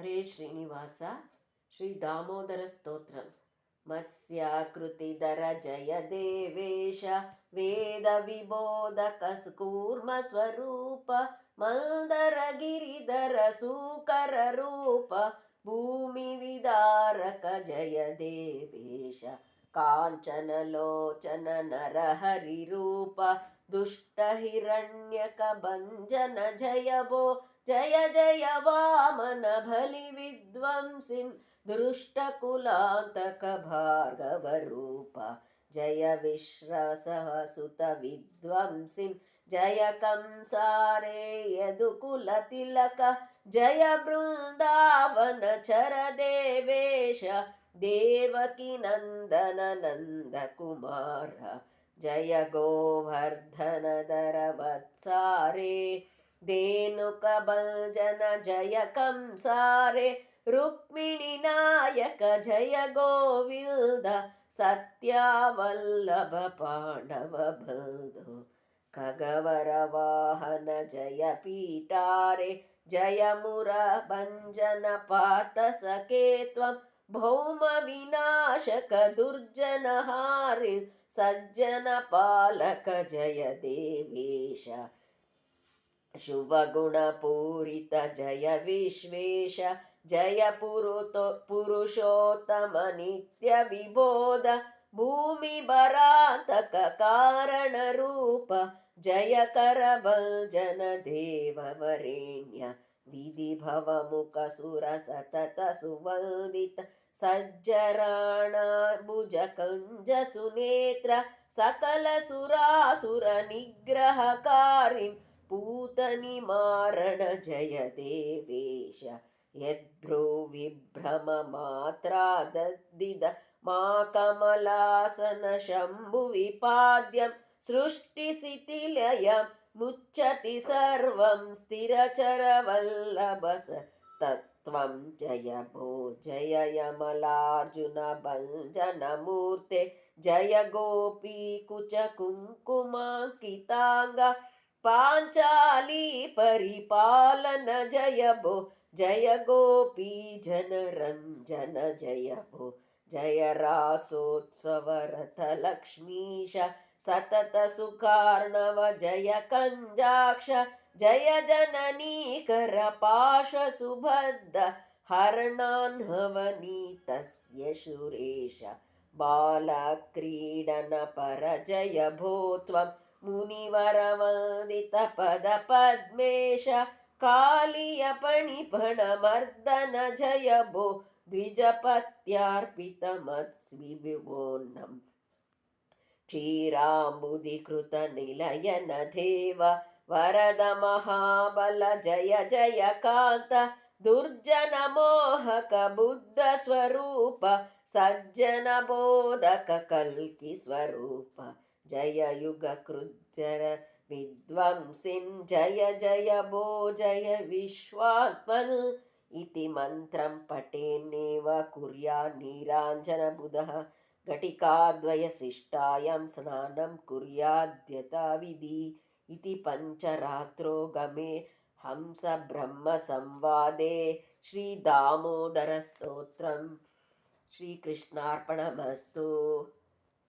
हरे श्रीनिवास श्रीदामोदरस्तोत्रम् मत्स्याकृतिधर जय देवेश वेदविबोधकस्कूर्मस्वरूप मन्दरगिरिधर सूकररूप भूमिविदारक जय देवेश। काञ्चनलोचन नरहरिरूप दुष्टहिरण्यकभञ्जन जय भो जय जय वामन बलिविद्वंसिन् दृष्टकुलान्तकभार्गवरूप। जय विश्रसः सुतविद्वंसिन् जय कंसारे यदुकुलतिलक। जय बृन्दावनचर देवेश देवकी नन्दन नन्दकुमार जय गोवर्धनधर वत्सारे धेनुकभजन जय कंसारे रुक्मिणिनायक जय गोविन्द सत्यावल्लभ पाण्डव बन्धु खगवरवाहन जय पीठारे जय मुरभञ्जन पार्थ सखे त्वं भौमविनाशक दुर्जनहारि सज्जनपालक जय देवेश शुभगुणपूरित जय विश्वेश जय पुरुतो पुरुषोत्तमनित्यविबोध भूमिभरान्तककारणरूप जय करभजन देववरेण्य सज्जराणाभुजकञ्जसुनेत्र सकलसुरासुरनिग्रहकारिं पूतनिमारण जय देवेश यद्भ्रूविभ्रममात्रादद्दिद मा कमलासन शम्भुविपाद्यं सृष्टिशिथिलयं मुच्यति सर्वं स्थिरचरवल्लभस। तत्त्वं जय भो जय यमलार्जुनभञ्जनमूर्ते जय गोपीकुचकुङ्कुमाङ्किताङ्ग पाञ्चाली परिपालन जय भो जय गोपीजनरञ्जन जय भो। जय रासोत्सवरथलक्ष्मीश सततसुखार्णव जय कञ्जाक्ष जय जननीकरपाशसुबद्ध हरणान्हवनीतस्य शुरेश बालक्रीडनपर जय भो त्वं मुनिवरवन्दितपदपद्मेश कालीयपणिपणमर्दन जय भो द्विजपत्यार्पितमत्स्विभोन्नम् क्षीराम्बुधिकृतनिलयन देव वरद जय जय कान्त दुर्जनमोहक बुद्धस्वरूप सज्जनबोधक कल्कि स्वरूप जय युगकृज्जर विद्वंसिन् जय जय भो जय विश्वात्मन्। इति मन्त्रं पठेन्नेव कुर्यान्नीराञ्जनबुधः घटिकाद्वयशिष्टायां स्नानं कुर्याद्यथाविधि। इति पञ्चरात्रो गमे हंसब्रह्मसंवादे श्रीदामोदरस्तोत्रं। श्रीकृष्णार्पणमस्तु